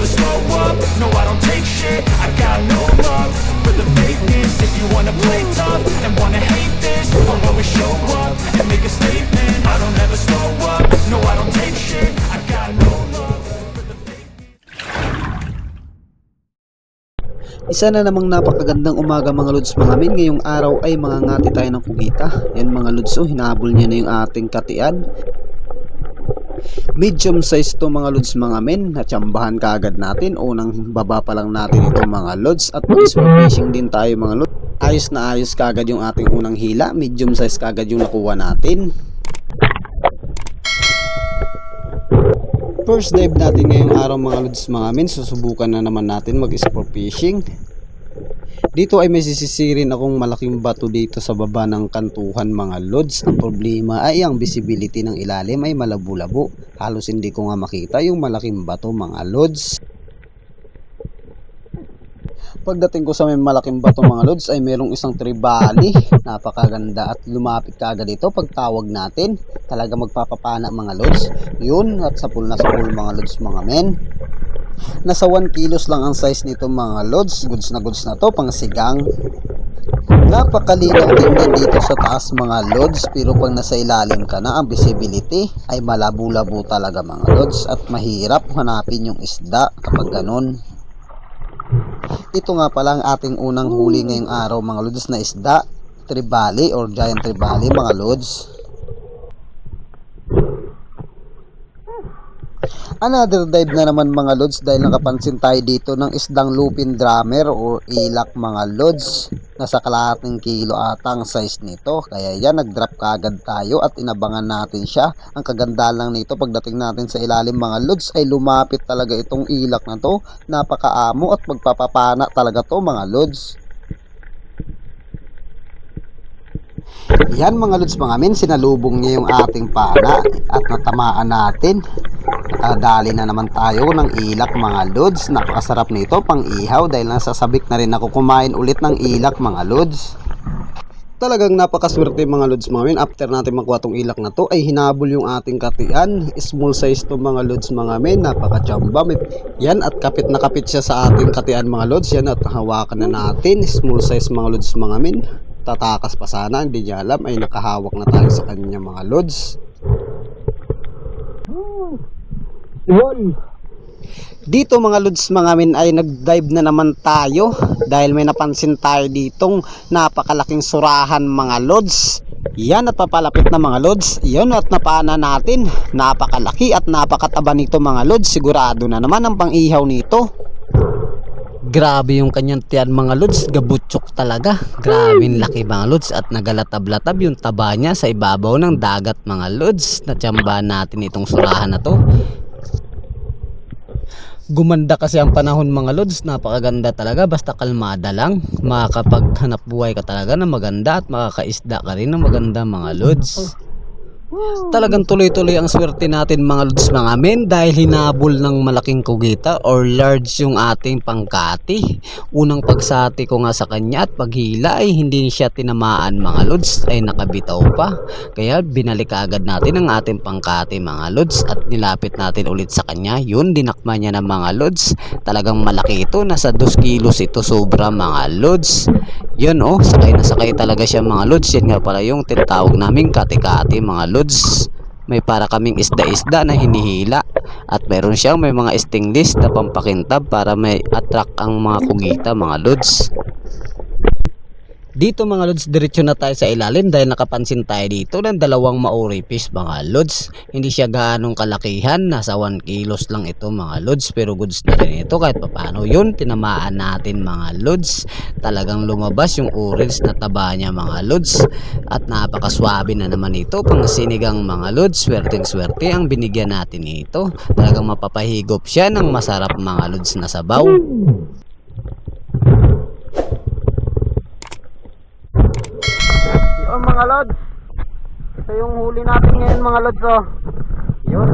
never slow up. No, I don't take shit. I got no love for the fakeness. If you wanna play tough and wanna hate this I'll always show up and make a statement. I don't ever slow up. No, I don't take shit. I got no love Isa na namang napakagandang umaga mga Lods mga min. Ngayong araw ay mga ngati tayo ng kugita. Yan mga Lods, oh, hinahabol niya na yung ating katian. Medium size to mga lods mga men. Natsambahan kaagad natin. Unang baba pa lang natin ito mga lods. At mag-sport fishing din tayo mga lods. Ayos na ayos kaagad yung ating unang hila. Medium size kaagad yung nakuha natin. First dive natin ngayong araw mga lods mga men. Susubukan na naman natin mag-sport fishing. Dito ay may sisisirin akong malaking bato dito sa baba ng kantuhan mga lods. Ang problema ay ang visibility ng ilalim ay malabo-labo. Halos hindi ko nga makita yung malaking bato mga lods. Pagdating ko sa may malaking bato mga lods ay merong isang tribali. Napakaganda at lumapit ka agad dito pag tawag natin. Talaga magpapapana mga lods. Yun at sa pool na sa pool mga lods mga men. Nasa 1 kilos lang ang size nito mga lods. Goods na goods na to, pang sigang. Napakalinaw tingnan dito sa taas mga lods pero pag nasa ilalim ka na ang visibility ay malabo-labo talaga mga lods at mahirap hanapin yung isda kapag ganun. Ito nga pala ang ating unang huli ngayong araw mga lods na isda, tribali or giant tribali mga lods. Another dive na naman mga lods dahil nakapansin tayo dito ng isdang lupin drummer or ilak mga lods. Nasa kalahating kilo ata ang size nito. Kaya yan, nag-drop kaagad tayo at inabangan natin siya. Ang kaganda lang nito pagdating natin sa ilalim mga lods ay lumapit talaga itong ilak na to. Napakaamo at magpapapana talaga to mga lods. Yan mga lods mga min, sinalubong niya yung ating pana at natamaan natin. Nakadali na naman tayo ng ilak mga lods. Napakasarap nito pang ihaw dahil nasasabik na rin ako kumain ulit ng ilak mga lods. Talagang napakaswerte mga lods mga min. After natin makuha tong ilak na to ay hinabol yung ating katian. Small size to mga lods mga min. Napakachamba. May- Yan at kapit na kapit siya sa ating katian mga lods. Yan at hawakan na natin. Small size mga lods mga min. Tatakas pa sana. Hindi niya alam ay nakahawak na tayo sa kanya mga lods. Dito mga lods mga min ay nag-dive na naman tayo dahil may napansin tayo ditong napakalaking surahan mga lods. Yan at papalapit na mga lods. Yan at napana natin. Napakalaki at napakataba nito mga lods. Sigurado na naman ang pang-ihaw nito. Grabe yung kanyang tiyan mga lods, gabutsok talaga. Grabe yung laki mga lods at nagalatab-latab yung taba niya sa ibabaw ng dagat mga lods. Natsamba natin itong surahan na to. Gumanda kasi ang panahon mga lods, napakaganda talaga basta kalmada lang. Makakapaghanap buhay ka talaga na maganda at makakaisda ka rin ng maganda mga lods. Talagang tuloy-tuloy ang swerte natin mga lods mga men dahil hinabol ng malaking kugita or large yung ating pangkati. Unang pagsati ko nga sa kanya at paghila ay hindi siya tinamaan mga lods ay nakabitaw pa. Kaya binalik agad natin ang ating pangkati mga lods at nilapit natin ulit sa kanya. Yun dinakma niya ng mga lods. Talagang malaki ito. Nasa 2 kilos ito sobra mga lods. Yun oh, sakay na sakay talaga siya mga lods. Yan nga pala yung tinatawag naming kati-kati mga lods. May para kaming isda-isda na hinihila at meron siyang may mga stingless na pampakintab para may attract ang mga kugita mga lods. Dito mga lods, diretso na tayo sa ilalim dahil nakapansin tayo dito ng dalawang maori mga lods. Hindi siya gaanong kalakihan, nasa 1 kilos lang ito mga lods pero goods na rin ito kahit papano yun, tinamaan natin mga lods. Talagang lumabas yung orange na taba niya mga lods at napakaswabe na naman ito pang sinigang mga lods. Swerteng swerte ang binigyan natin ito. Talagang mapapahigop siya ng masarap mga lods na sabaw. Mga lods. Ito yung huli natin ngayon mga lods oh. Yun.